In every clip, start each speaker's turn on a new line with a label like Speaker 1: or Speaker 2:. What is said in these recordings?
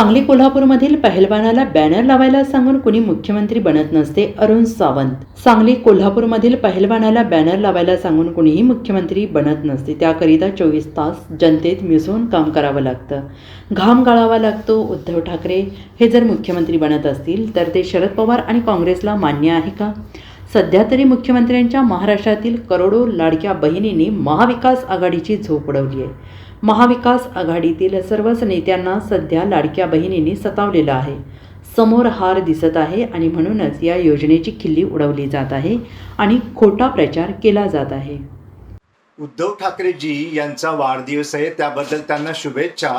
Speaker 1: सांगली कोल्हापूरमधील पहलवानाला बॅनर लावायला सांगून कुणी मुख्यमंत्री बनत नसते अरुण सावंत. सांगली कोल्हापूरमधील पहलवानाला बॅनर लावायला सांगून कुणीही मुख्यमंत्री बनत नसते. त्याकरिता चोवीस तास जनतेत मिसळून काम करावं लागतं. घाम गाळावा लागतो. उद्धव ठाकरे हे जर मुख्यमंत्री बनत असतील तर ते शरद पवार आणि काँग्रेसला मान्य आहे का? सध्या तरी मुख्यमंत्र्यांच्या महाराष्ट्रातील करोडो लाडक्या बहिणींनी महाविकास आघाडीची झोप उडवली आहे. महाविकास आघाडीतील सर्वच नेत्यांना सध्या लाडक्या बहिणींनी सतावलेलं आहे. समोर हार दिसत आहे आणि म्हणूनच या योजनेची खिल्ली उडवली जात आहे आणि खोटा प्रचार केला जात आहे.
Speaker 2: उद्धव ठाकरेजी यांचा वाढदिवस आहे त्याबद्दल त्यांना शुभेच्छा.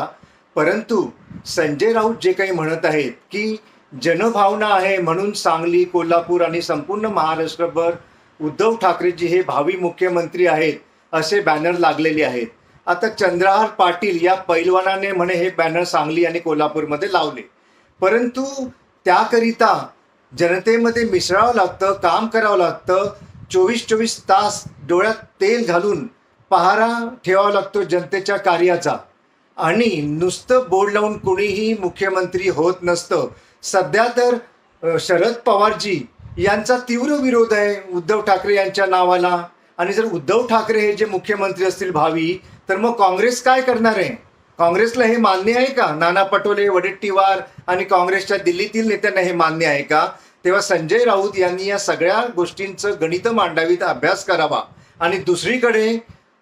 Speaker 2: परंतु संजय राऊत जे काही म्हणत आहेत की जनभावना आहे म्हणून सांगली कोल्हापूर आणि संपूर्ण महाराष्ट्रभर उद्धव ठाकरेजी हे भावी मुख्यमंत्री आहेत असे बॅनर लागलेले आहेत. आता चंद्रहार पाटील या पैलवानाने म्हणे हे बॅनर सांगली आणि कोल्हापूरमध्ये लावले. परंतु त्याकरिता जनतेमध्ये मिसळावं लागतं काम करावं लागतं. चोवीस चोवीस तास डोळ्यात तेल घालून पहारा ठेवावा लागतो जनतेच्या कार्याचा. आणि नुसतं बोर्ड लावून कुणीही मुख्यमंत्री होत नसतं. सध्या तर शरद पवारजी यांचा तीव्र विरोध आहे. उद्धव ठाकरे यांच्या नावाला. आणि जर उद्धव ठाकरे हे जे मुख्यमंत्री असतील भावी तर मग काँग्रेस काय करणार आहे? काँग्रेसला हे मान्य आहे का? नाना पटोले वडेट्टीवार आणि काँग्रेसच्या दिल्लीतील नेत्यांना हे मान्य आहे का? तेव्हा संजय राऊत यांनी या सगळ्या गोष्टींचं गणित मांडावीत अभ्यास करावा. आणि दुसरीकडे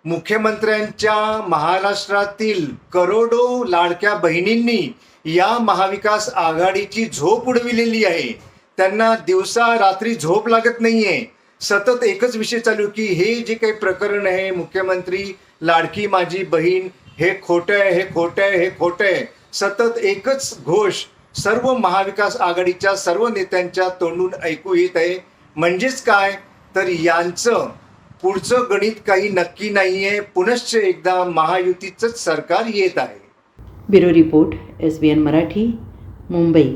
Speaker 2: मुख्यमंत्र्यांच्या महाराष्ट्रातील करोडो लाडक्या बहिणींनी या महाविकास आघाडीची झोप उडविलेली आहे. त्यांना दिवसा रात्री झोप लागत नाहीये. सतत एकच विषय चालू की हे जे काही प्रकरण आहे मुख्यमंत्री लाडकी माझी बहीण हे खोटं आहे हे खोटं आहे हे खोटं आहे. सतत एकच घोष सर्व महाविकास आघाडीच्या सर्व नेत्यांच्या तोंडून ऐकू येत आहे. म्हणजेच काय? तर यांचं पुढचं गणित काही नक्की नाहीये. पुनश्च एकदा महायुतीचंच सरकार येत आहे.
Speaker 1: Bureau report S B N Marathi Mumbai.